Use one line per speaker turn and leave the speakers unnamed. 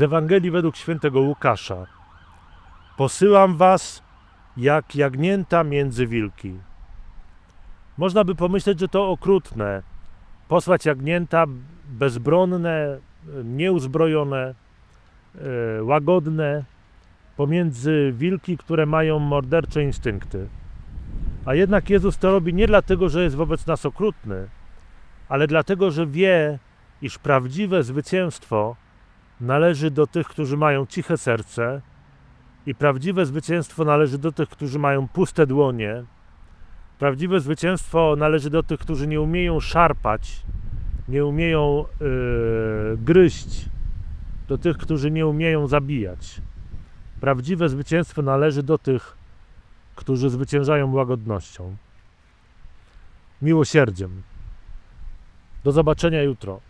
Z Ewangelii według świętego Łukasza. Posyłam was jak jagnięta między wilki. Można by pomyśleć, że to okrutne. Posłać jagnięta bezbronne, nieuzbrojone, e, łagodne pomiędzy wilki, które mają mordercze instynkty. A jednak Jezus to robi nie dlatego, że jest wobec nas okrutny, ale dlatego, że wie, iż prawdziwe zwycięstwo należy do tych, którzy mają ciche serce i prawdziwe zwycięstwo należy do tych, którzy mają puste dłonie. Prawdziwe zwycięstwo należy do tych, którzy nie umieją szarpać, nie umieją yy, gryźć, do tych, którzy nie umieją zabijać. Prawdziwe zwycięstwo należy do tych, którzy zwyciężają łagodnością, miłosierdziem. Do zobaczenia jutro.